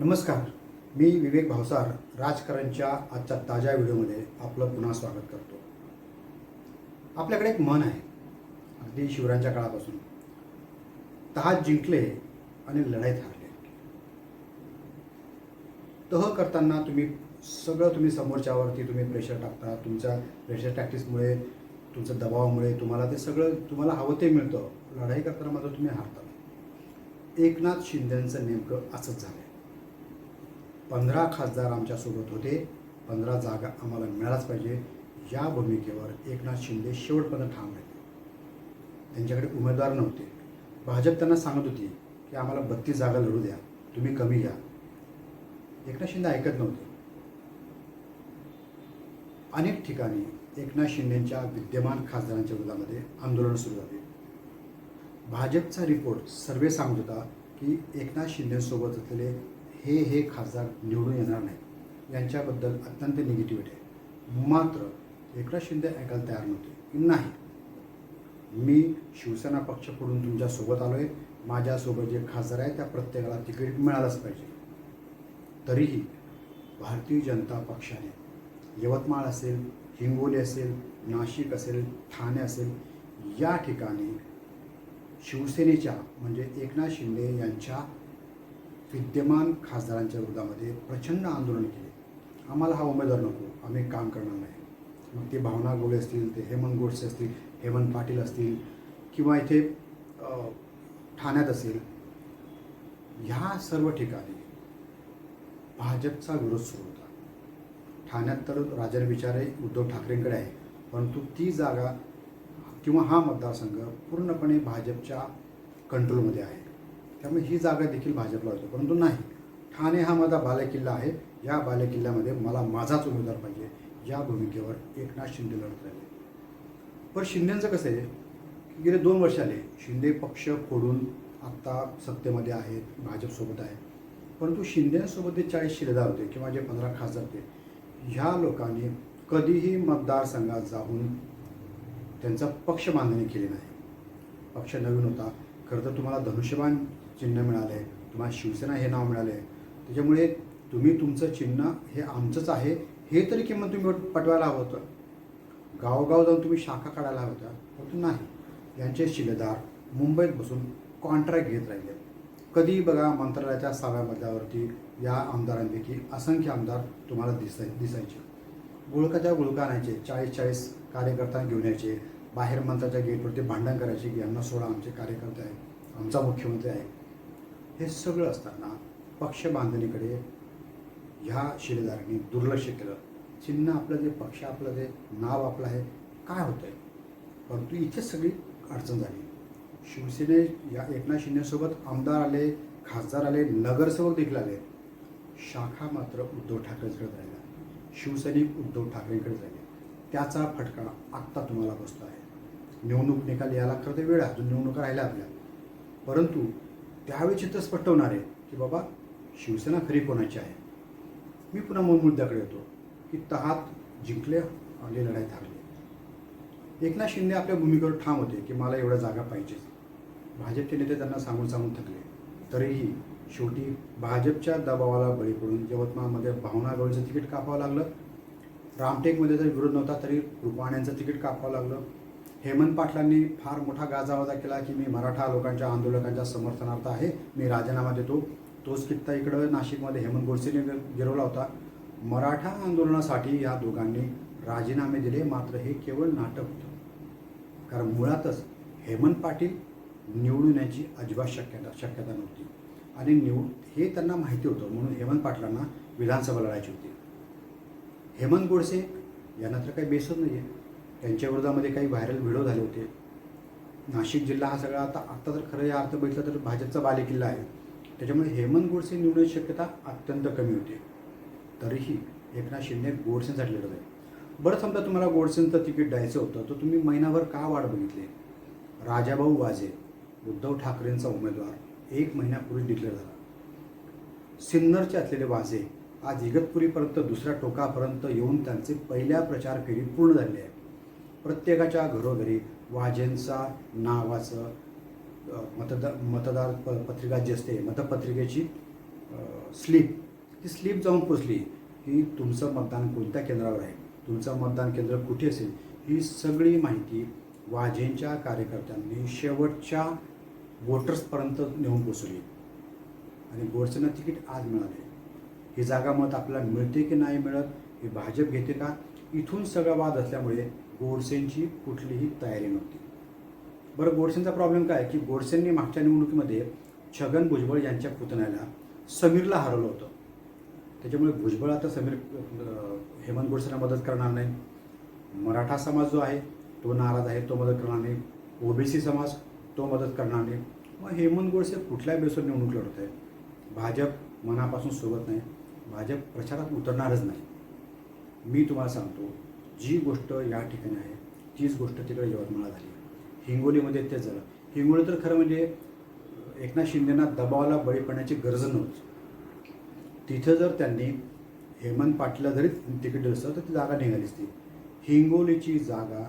नमस्कार. मी विवेक भावसार राजकारणच्या आजच्या ताज्या व्हिडिओमध्ये आपलं पुन्हा स्वागत करतो. आपल्याकडे एक मन आहे. अगदी शिवरायांच्या काळापासून. तहात जिंकले आणि लढाईत हारले. तह करताना तुम्ही सगळं तुम्ही समोरच्यावरती तुम्ही प्रेशर टाकता तुमच्या प्रेशर टॅक्टिसमुळे तुमच्या दबावामुळे तुम्हाला ते सगळं तुम्हाला हवं ते मिळतं. लढाई करताना मात्र तुम्ही हारता एकनाथ शिंदेचं नेमकं असंच झालं पंधरा खासदार आमच्यासोबत होते. पंधरा जागा आम्हाला मिळालाच पाहिजे. या भूमिकेवर एकनाथ शिंदे शेवटपर्यंत ठाम राहिले. त्यांच्याकडे उमेदवार नव्हते. भाजप त्यांना सांगत होती की आम्हाला बत्तीस जागा लढू द्या. तुम्ही कमी घ्या. एकनाथ शिंदे ऐकत नव्हते. अनेक ठिकाणी एकनाथ शिंदेच्या विद्यमान खासदारांच्या विरोधामध्ये आंदोलन सुरू झाले. भाजपचा रिपोर्ट सर्वे सांगत होता की एकनाथ शिंदेसोबत असलेले हे हे खासदार निवडून येणार नाही यांच्याबद्दल अत्यंत निगेटिव्हिटी आहे. मात्र एकनाथ शिंदे ऐकायला तयार नव्हते. नाही. मी शिवसेना पक्ष तुमच्यासोबत आलो आहे माझ्यासोबत जे खासदार आहे त्या प्रत्येकाला तिकीट मिळालंच पाहिजे. तरीही भारतीय जनता पक्षाने यवतमाळ असेल हिंगोली असेल नाशिक असेल ठाणे असेल या ठिकाणी शिवसेनेच्या म्हणजे एकनाथ शिंदे यांच्या विद्यमान खासदारांच्या विरोधामध्ये प्रचंड आंदोलन केले. आम्हाला हा उमेदवार नको आम्ही काम करणार नाही. मग ते भावना गोळे असतील ते हेमंत गोडसे असतील हेमंत पाटील असतील किंवा इथे ठाण्यात असेल ह्या सर्व ठिकाणी भाजपचा विरोध सुरू होता. ठाण्यात तर राजन विचारे उद्धव ठाकरेंकडे आहे परंतु ती जागा किंवा हा मतदारसंघ पूर्णपणे भाजपच्या कंट्रोलमध्ये आहे. त्यामुळे ही जागा देखील भाजपला होती. परंतु नाही. ठाणे हा माझा बालेकिल्ला आहे. या बालेकिल्ल्यामध्ये मला माझाच उमेदवार पाहिजे. या भूमिकेवर एकनाथ शिंदे लढत राहिले. पण शिंदेचं कसं आहे? की गेले दोन वर्ष आले. शिंदे पक्ष फोडून आत्ता सत्तेमध्ये आहेत. भाजपसोबत आहे परंतु शिंदेसोबत जे चाळीस शिलेदार होते किंवा जे पंधरा खासदार होते ह्या लोकांनी कधीही मतदारसंघात जाऊन त्यांचा पक्ष बांधणी केली नाही. पक्ष नवीन होता. खरं तर तुम्हाला धनुष्यबाण चिन्ह मिळालं आहे तुम्हाला शिवसेना हे नाव मिळालं. आहे त्याच्यामुळे तुम्ही तुमचं चिन्ह हे आमचंच आहे हे तरी किंमत तुम्ही पटवायला हवं होतं. गावोगाव जाऊन तुम्ही शाखा काढायला हव्या होत्या परंतु नाही. यांचे शिलेदार मुंबईत बसून कॉन्ट्रॅक्ट घेत राहिले. कधी बघा मंत्रालयाच्या सहाव्या मजल्यावरती या आमदारांपैकी असंख्य आमदार तुम्हाला दिसाय दिसायचे. गुळकाच्या गुळका आणायचे चाळीस चाळीस कार्यकर्ता घेऊन यायचे. बाहेर मंत्राच्या गेटवरती भांडण करायचे की यांना सोडा आमचे कार्यकर्ते आहे आमचा मुख्यमंत्री आहे. हे सगळं असताना पक्ष बांधणीकडे ह्या शिलेदारांनी दुर्लक्ष केलं. चिन्ह आपलं जे पक्ष आपलं जे नाव आपलं आहे काय होतं आहे परंतु इथेच सगळी अडचण झाली. शिवसेने या एकनाथ शिंदेसोबत आमदार आले खासदार आले नगरसेवक देखील आले. शाखा मात्र उद्धव ठाकरेंकडे राहिला शिवसैनिक उद्धव ठाकरेंकडे राहिले. त्याचा फटका आत्ता तुम्हाला बसतो आहे निवडणूक निकाल यायला खरं तर वेळ आहे. अजून निवडणुका राहिल्या आपल्या. परंतु त्यावेळी चित्र स्पटवणारे आहे की बाबा शिवसेना खरी कोणाची आहे? मी पुन्हा मूळ मुद्द्याकडे येतो की तहात जिंकले आणि लढाईत हारले एकनाथ शिंदे आपल्या भूमिकेवर ठाम होते की मला एवढ्या जागा पाहिजेच. भाजपचे नेते त्यांना सांगून सांगून थकले. तरीही शेवटी भाजपच्या दबावाला बळी पडून यवतमाळमध्ये भावना गवळीचं तिकीट कापावं लागलं. रामटेकमध्ये जर विरोध नव्हता तरी रुपाण्यांचं तिकीट कापावं लागलं. हेमंत पाटलांनी फार मोठा गाजावाजा केला की मी मराठा लोकांच्या आंदोलकांच्या समर्थनार्थ आहे. मी राजीनामा देतो. तोच कित्ता इकडं नाशिकमध्ये हेमंत गोडसेने गिरवला होता. मराठा आंदोलनासाठी या दोघांनी राजीनामे दिले. मात्र हे केवळ नाटक होतं. कारण मुळातच हेमंत पाटील निवडून येण्याची अजिबात शक्यता शक्यता नव्हती. आणि निवड हे त्यांना माहिती होतं. म्हणून हेमंत पाटलांना विधानसभा लढायची होती. हेमंत गोडसे यांना तर काही बेसच नाही आहे त्यांच्या विरोधामध्ये काही व्हायरल व्हिडिओ झाले होते. नाशिक जिल्हा हा सगळा आता आत्ता जर खरं या अर्थ बघितला तर भाजपचा बालेकिल्ला आहे. त्याच्यामुळे हेमंत गोडसे निवडण्याची शक्यता अत्यंत कमी होती. तरीही एकनाथ शिंदे गोडसेंसाठी लढत आहे बरं समजा तुम्हाला गोडसेंचं तिकीट द्यायचं होतं तर तुम्ही महिनाभर का वाट बघितली? राजाभाऊ वाजे उद्धव ठाकरेंचा उमेदवार एक महिन्यापूर्वी डिक्लेअर झाला. सिन्नरचे असलेले वाजे आज इगतपुरीपर्यंत दुसऱ्या टोकापर्यंत येऊन त्यांचे पहिल्या प्रचार फेरी पूर्ण झाली आहे. प्रत्येकाच्या घरोघरी वाजेंचा नावाचं मतदार मतदार प पत्रिका जी असते मतपत्रिकेची स्लीप ती स्लीप जाऊन पोचली की तुमचं मतदान कोणत्या केंद्रावर आहे? तुमचं मतदान केंद्र कुठे असेल? ही सगळी माहिती वाजेंच्या कार्यकर्त्यांनी शेवटच्या वोटर्सपर्यंत नेऊन पोचवली आणि गोडसेना तिकीट आज मिळाले. ही जागा मत आपल्याला मिळते की नाही मिळत हे भाजप घेते का? इथून सगळा वाद असल्यामुळे गोडसेंची कुठलीही तयारी नव्हती. बरं गोडसेंचा प्रॉब्लेम काय? की गोडसेंनी मागच्या निवडणुकीमध्ये छगन भुजबळ यांच्या पुतण्याला समीरला हरवलं होतं. त्याच्यामुळे भुजबळ आता समीर हेमंत गोडसेंना मदत करणार नाही. मराठा समाज जो आहे तो नाराज आहे तो मदत करणार नाही. ओबीसी समाज तो मदत करणार नाही. मग हेमंत गोडसे कुठल्याही बेसवर निवडणूक लढत आहे भाजप मनापासून सोबत नाही. भाजप प्रचारात उतरणारच नाही. मी तुम्हाला सांगतो जी गोष्ट या ठिकाणी आहे तीच गोष्ट तिकडे यवतमाळला झाली. हिंगोलीमध्ये तेच झालं. हिंगोली तर खरं म्हणजे एकनाथ शिंदेना दबावाला बळी पडण्याची गरज नव्हती. तिथं जर त्यांनी हेमंत पाटला जरी तिकीट दिलं असतं तर ती जागा निघाली असती हिंगोलीची जागा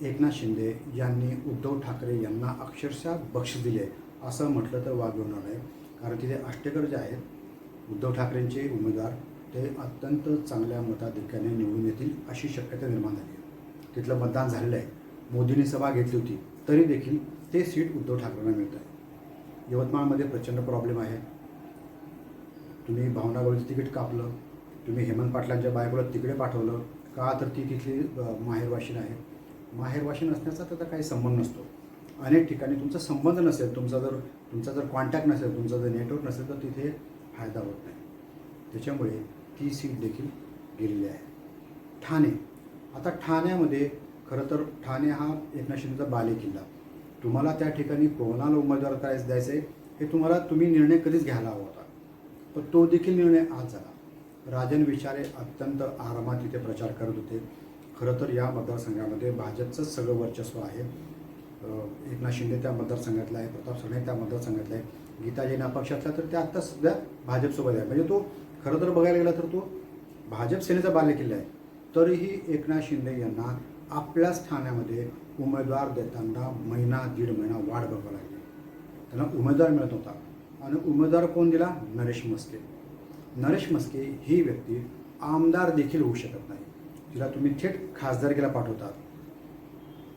एकनाथ शिंदे यांनी उद्धव ठाकरे यांना अक्षरशः बक्षीस दिले असं म्हटलं तर वाद होणार आहे कारण तिथे आष्टेकर जे आहेत उद्धव ठाकरेंचे उमेदवार ते अत्यंत चांगल्या मताधिक्याने निवडून येतील अशी शक्यता निर्माण झाली आहे. तिथलं मतदान झालेलं आहे. मोदींनी सभा घेतली होती तरी देखील ते सीट उद्धव ठाकरेंना मिळत आहे. यवतमाळमध्ये प्रचंड प्रॉब्लेम आहे. तुम्ही भावना गवळीचं तिकीट कापलं तुम्ही हेमंत पाटलांच्या बायकोला तिकडे पाठवलं का तर ती तिथली माहेरवाशीन आहे माहेरवाशीन असण्याचा त्याचा काही संबंध नसतो. अनेक ठिकाणी तुमचा संबंध नसेल तुमचा जर तुमचा जर कॉन्टॅक्ट नसेल तुमचा जर नेटवर्क नसेल तर तिथे फायदा होत नाही. त्याच्यामुळे ती सीट देखील गेलेली आहे. ठाणे. आता ठाण्यामध्ये खरं तर ठाणे हा एकनाथ शिंदेचा बाले किल्ला. तुम्हाला त्या ठिकाणी कोणाला उमेदवार करायचं द्यायचं आहे हे तुम्हाला तुम्ही निर्णय कधीच घ्यायला हवा होता. पण तो देखील निर्णय आज झाला. राजन विचारे अत्यंत आरामात तिथे प्रचार करत होते. खरं तर या मतदारसंघामध्ये भाजपचंच सगळं वर्चस्व आहे. एकनाथ शिंदे त्या मतदारसंघातला आहे प्रताप सरणे त्या मतदारसंघातला आहे गीता जैन अपक्षातला तर त्या आत्ता सध्या भाजपसोबत आहे म्हणजे तो खरं तर बघायला गेला तर तो भाजप सेनेचा बालेकिल्ला आहे. तरीही एकनाथ शिंदे यांना आपल्याच ठाण्यामध्ये उमेदवार देताना महिना दीड महिना वाट बघावं लागली. त्यांना उमेदवार मिळत होता. आणि उमेदवार कोण दिला? नरेश मस्के नरेश मस्के ही व्यक्ती आमदार देखील होऊ शकत नाही. तिला तुम्ही थेट खासदारकीला पाठवतात.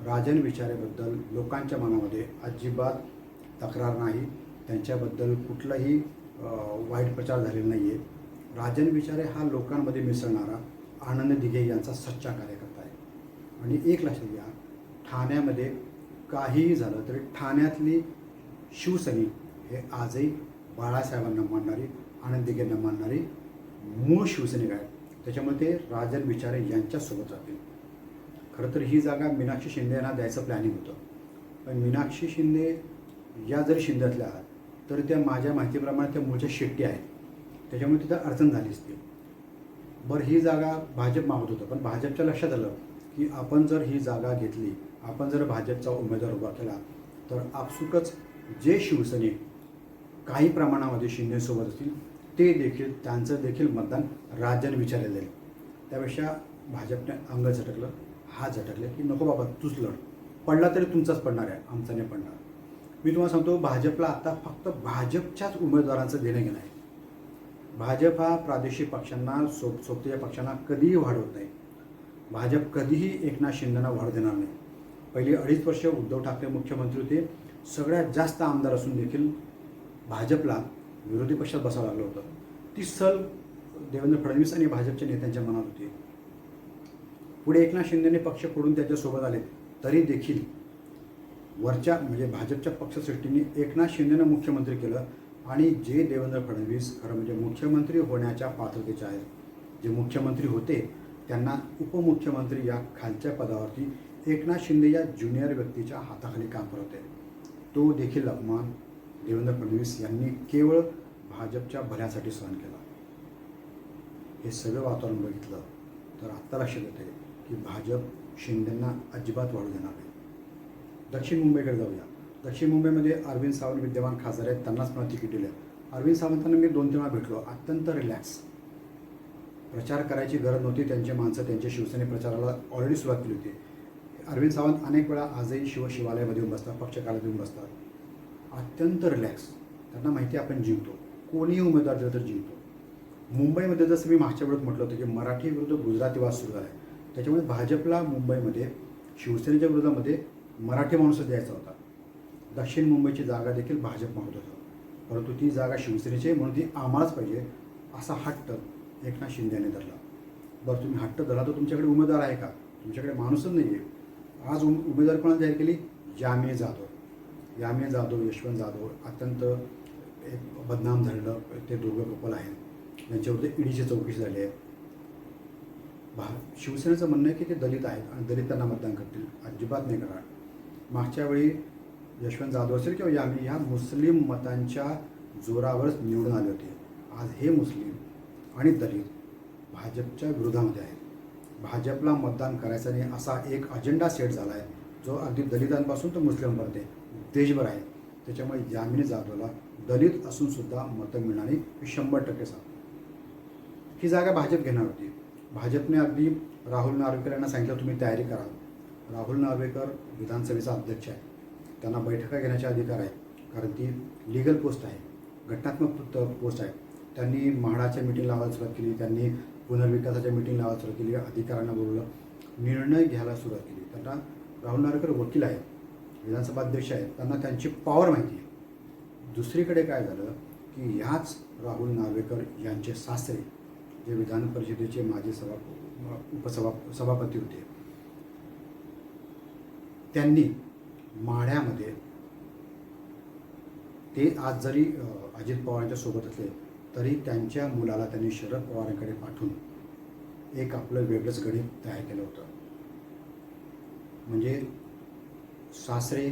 राजन विचारेबद्दल लोकांच्या मनामध्ये अजिबात तक्रार नाही. त्यांच्याबद्दल कुठलाही वाईट प्रचार झालेला नाही आहे राजन विचारे हा लोकांमध्ये मिसळणारा आनंद दिघे यांचा सच्चा कार्यकर्ता आहे. आणि एक लक्षात घ्या ठाण्यामध्ये काहीही झालं तरी ठाण्यातली शिवसैनिक हे आजही बाळासाहेबांना मानणारी आनंद दिघेंना मानणारी मूळ शिवसैनिक आहेत. त्याच्यामुळे ते राजन विचारे यांच्यासोबत जातील. खरं तर ही जागा मीनाक्षी शिंदे यांना द्यायचं प्लॅनिंग होतं. पण मीनाक्षी शिंदे या जरी शिंद्यातल्या आहात तर त्या माझ्या माहितीप्रमाणे त्या मूळच्या शेट्टी आहेत. त्याच्यामुळे तिथं अडचण झाली असती. बरं ही जागा भाजप मागत होतं पण भाजपच्या लक्षात आलं की आपण जर ही जागा घेतली आपण जर भाजपचा उमेदवार उभा केला तर आपसुकच जे शिवसेने काही प्रमाणामध्ये शिंदेसोबत असतील ते देखील त्यांचं देखील मतदान राज्याने विचारले जाईल त्यापेक्षा भाजपने अंग झटकलं हा झटकले की नको बाबा तूच लढ पडला तरी तुमचाच पडणार आहे आमचा नाही पडणार. मी तुम्हाला सांगतो भाजपला आता फक्त भाजपच्याच उमेदवारांचं देणं घेणं आहे. भाजप हा प्रादेशिक पक्षांना सोप सोबतीच्या पक्षांना कधीही वाढवत नाही. भाजप कधीही एकनाथ शिंदेना वाढ देणार नाही. पहिली अडीच वर्ष उद्धव ठाकरे मुख्यमंत्री होते. सगळ्यात जास्त आमदार असून देखील भाजपला विरोधी पक्षात बसावं लागलं होतं. ती सल देवेंद्र फडणवीस आणि भाजपच्या नेत्यांच्या मनात होती. पुढे एकनाथ शिंदेने पक्ष फोडून त्याच्यासोबत आले तरी देखील वरच्या म्हणजे भाजपच्या पक्षसृष्टीने एकनाथ शिंदेनं मुख्यमंत्री केलं आणि जे देवेंद्र फडणवीस खरं म्हणजे मुख्यमंत्री होण्याच्या पात्रतेचे आहेत जे मुख्यमंत्री होते त्यांना उपमुख्यमंत्री या खालच्या पदावरती एकनाथ शिंदे या ज्युनियर व्यक्तीच्या हाताखाली काम करत आहे तो देखील अपमान देवेंद्र फडणवीस यांनी केवळ भाजपच्या भल्यासाठी सहन केला. हे सगळं वातावरण बघितलं तर आत्ता लक्षात येते की भाजप शिंदेंना अजिबात वाढू देणार नाही. दक्षिण मुंबईकडे जाऊया. दक्षिण मुंबईमध्ये अरविंद सावंत विद्यमान खासदार आहेत त्यांनाच मला तिकीट दिलं अरविंद सावंतांना मी दोन तीन वेळा भेटलो. अत्यंत रिलॅक्स प्रचार करायची गरज नव्हती. त्यांची माणसं त्यांच्या शिवसेने प्रचाराला ऑलरेडी सुरुवात केली होती. अरविंद सावंत अनेक वेळा आजही शिव शिवालयामध्ये येऊन बसतात पक्षकालात येऊन बसतात. अत्यंत रिलॅक्स त्यांना माहिती आपण जिंकतो. कोणीही उमेदवार दिला तर जिंकतो. मुंबईमध्ये जसं मी मागच्या वेळेत म्हटलं होतं की मराठी विरुद्ध गुजराती वाद सुरू आहे त्याच्यामुळे भाजपला मुंबईमध्ये शिवसेनेच्या विरोधामध्ये मराठी माणूसच द्यायचा होता. दक्षिण मुंबईची जागा देखील भाजप मागत होतं. परंतु ती जागा शिवसेनेची आहे म्हणून ती आम्हालाच पाहिजे असा हट्ट एकनाथ शिंदे यांनी धरला. बरं तुम्ही हट्ट धरला तर तुमच्याकडे उमेदवार आहे का? तुमच्याकडे माणूसच नाही आहे आज उम उमेदवार कोणाला जाहीर केली? यामिनी जाधव. यामे जाधव यशवंत जाधव अत्यंत एक बदनाम झालेलं ते दोघं कपल आहेत. त्यांच्यावरती ईडीची चौकशी झाली आहे. भा शिवसेनेचं म्हणणं आहे की ते दलित आहेत आणि दलितांना मतदान करतील. अजिबात नाही करणार. मागच्या वेळी यशवंत जाधव असेल किंवा यामी ह्या मुस्लिम मतांच्या जोरावरच निवडून आले होते. आज हे मुस्लिम आणि दलित भाजपच्या विरोधामध्ये आहेत. भाजपला मतदान करायचं नाही असा एक अजेंडा सेट झाला आहे. जो अगदी दलितांपासून तो मुस्लिमपर्यंत देशभर आहे. त्याच्यामुळे यामिनी जाधवला दलित असूनसुद्धा मतं मिळणारी शंभर टक्के सा ही जागा भाजप घेणार होती. भाजपने अगदी राहुल नार्वेकर यांना सांगितलं तुम्ही तयारी करा. राहुल नार्वेकर विधानसभेचा अध्यक्ष आहे त्यांना बैठका घेण्याचे अधिकार आहेत. कारण ती लिगल पोस्ट आहे. घटनात्मक पोस्ट आहे. त्यांनी म्हाडाच्या मिटिंग लावायला सुरुवात केली. त्यांनी पुनर्विकासाच्या मिटिंग लावायला सुरुवात केली. अधिकाऱ्यांना बोलवलं. निर्णय घ्यायला सुरुवात केली. त्यांना राहुल नारकर वकील आहेत. विधानसभा अध्यक्ष आहेत. त्यांना त्यांची पॉवर माहिती आहे. दुसरीकडे काय झालं की ह्याच राहुल नार्वेकर यांचे सासरे जे विधान परिषदेचे माजी सभा उपसभा सभापती होते. त्यांनी माढ्यामध्ये ते आज जरी अजित पवारांच्या सोबत असले तरी त्यांच्या मुलाला त्यांनी शरद पवारांकडे पाठवून एक आपलं वेगळंच गणित तयार केलं होतं. म्हणजे सासरे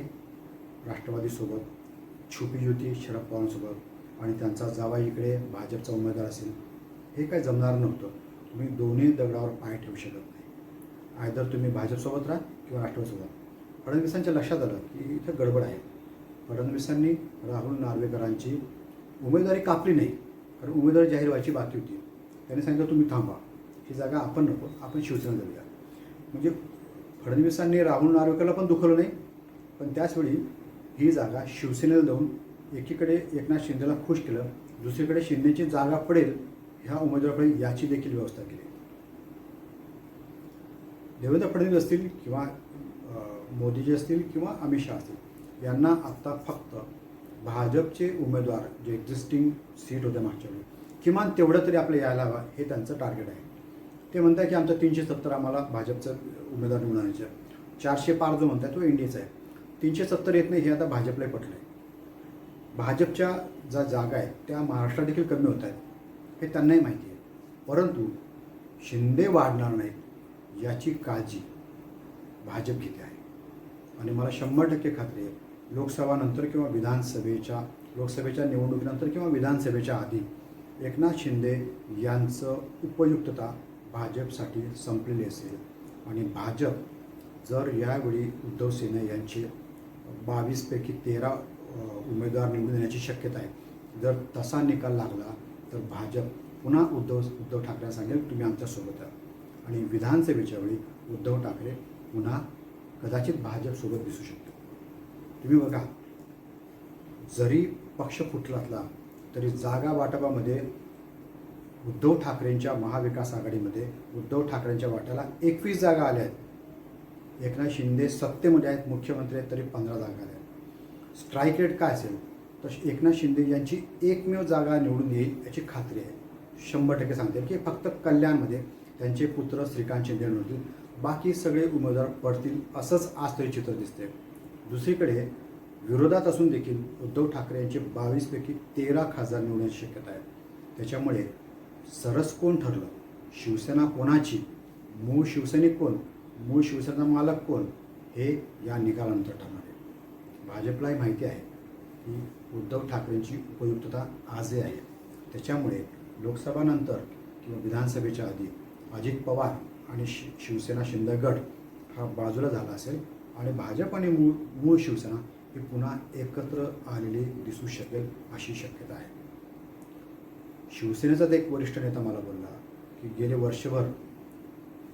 राष्ट्रवादीसोबत छुपी युती शरद पवारांसोबत आणि त्यांचा जावा इकडे भाजपचा उमेदवार असेल हे काही जमणार नव्हतं. तुम्ही दोन्ही दगडावर पाय ठेवू शकत नाही. आयदर तुम्ही भाजपसोबत राहा किंवा राष्ट्रवादीसोबत फडणवीसांच्या लक्षात आलं की इथं गडबड आहे. फडणवीसांनी राहुल नार्वेकरांची उमेदवारी कापली नाही कारण उमेदवारी जाहीर व्हायची बाकी होती. त्यांनी सांगितलं तुम्ही थांबा. ही जागा आपण नको आपण शिवसेना जाऊया म्हणजे फडणवीसांनी राहुल नार्वेकरला पण दुखवलं नाही पण त्याचवेळी ही जागा शिवसेनेला देऊन एकीकडे एकनाथ शिंदेला खुश केलं दुसरीकडे शिंदेची जागा पडेल ह्या उमेदवाराकडे याची देखील व्यवस्था केली. देवेंद्र फडणवीस असतील किंवा मोदीजी असतील किंवा अमित शहा असतील यांना आत्ता फक्त भाजपचे उमेदवार जे एक्झिस्टिंग सीट होते मागच्या वेळी किमान तेवढं तरी आपलं यायला हवं हे त्यांचं टार्गेट आहे. ते म्हणतात की आमचं तीनशे सत्तर आम्हाला भाजपचं उमेदवार निवडून आणायचं चारशे पार जो म्हणताय तो एनडीएचा आहे. तीनशे सत्तर येत नाही हे आता भाजपलाही पटलं आहे भाजपच्या ज्या जागा आहेत त्या महाराष्ट्रात देखील कमी होत आहेत हे त्यांनाही माहिती आहे. परंतु शिंदे वाढणार नाहीत याची काळजी भाजप घेते आहे. आणि मला शंभर टक्के खात्री आहे लोकसभानंतर किंवा विधानसभेच्या लोकसभेच्या निवडणुकीनंतर किंवा विधानसभेच्या आधी एकनाथ शिंदे यांचं उपयुक्तता भाजपसाठी संपलेली असेल. आणि भाजप जर यावेळी उद्धव सेने यांचे बावीसपैकी तेरा उमेदवार निवडून येण्याची शक्यता आहे. जर तसा निकाल लागला तर भाजप पुन्हा उद्धव उद्धव ठाकरे सांगेल तुम्ही आमच्यासोबत आहात आणि विधानसभेच्या वेळी उद्धव ठाकरे पुन्हा कदाचित भाजपसोबत दिसू शकतो. तुम्ही बघा जरी पक्ष फुटला असला तरी जागा वाटपामध्ये उद्धव ठाकरेंच्या महाविकास आघाडीमध्ये उद्धव ठाकरेंच्या वाट्याला एकवीस जागा आल्या आहेत. एकनाथ शिंदे सत्तेमध्ये आहेत मुख्यमंत्री आहेत तरी पंधरा जागा आल्या आहेत. स्ट्राईक रेट काय असेल? तर एकनाथ शिंदे यांची एकमेव जागा निवडून येईल याची खात्री आहे. शंभर टक्के सांगते की फक्त कल्याणमध्ये त्यांचे पुत्र श्रीकांत शिंदे निवडतील बाकी सगळे उमेदवार पडतील असंच आज तरी चित्र दिसते दुसरीकडे विरोधात असून देखील उद्धव ठाकरे यांचे बावीसपैकी तेरा खासदार निवडण्याची शक्यता आहे. त्याच्यामुळे सरस कोण ठरलं? शिवसेना कोणाची? मूळ शिवसैनिक कोण? मूळ शिवसेना मालक कोण? हे या निकालानंतर ठरणार आहे. भाजपलाही माहिती आहे की उद्धव ठाकरेंची उपयुक्तता आजही आहे. त्याच्यामुळे लोकसभानंतर किंवा विधानसभेच्या आधी अजित पवार आणि शि शिवसेना शिंदे गट हा बाजूला झाला असेल आणि भाजप आणि मूळ मूळ शिवसेना ही पुन्हा एकत्र आलेली दिसू शकेल अशी शक्यता आहे. शिवसेनेचाच एक वरिष्ठ नेता मला बोलला की गेले वर्षभर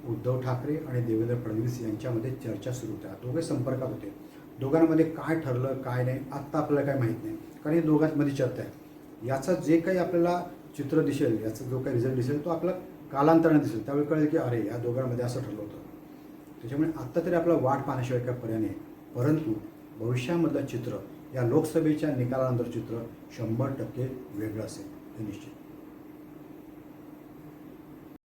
उद्धव ठाकरे आणि देवेंद्र फडणवीस यांच्यामध्ये चर्चा सुरू होत्या. दोघे संपर्कात होते. दोघांमध्ये काय ठरलं काय नाही आत्ता आपल्याला काय माहीत नाही. कारण हे दोघांमध्ये चर्चा आहे. याचं जे काही आपल्याला चित्र दिसेल याचा जो काही रिझल्ट दिसेल तो आपला कालांतराने दिसेल. त्यावेळी कळेल की अरे या दोघांमध्ये असं ठरलं होतं. त्याच्यामुळे आत्ता तरी आपला वाट पाहण्याशिवाय काय पर्याय नाही. परंतु भविष्यामधलं चित्र या लोकसभेच्या निकालानंतर चित्र शंभर टक्के वेगळं असेल हे निश्चित.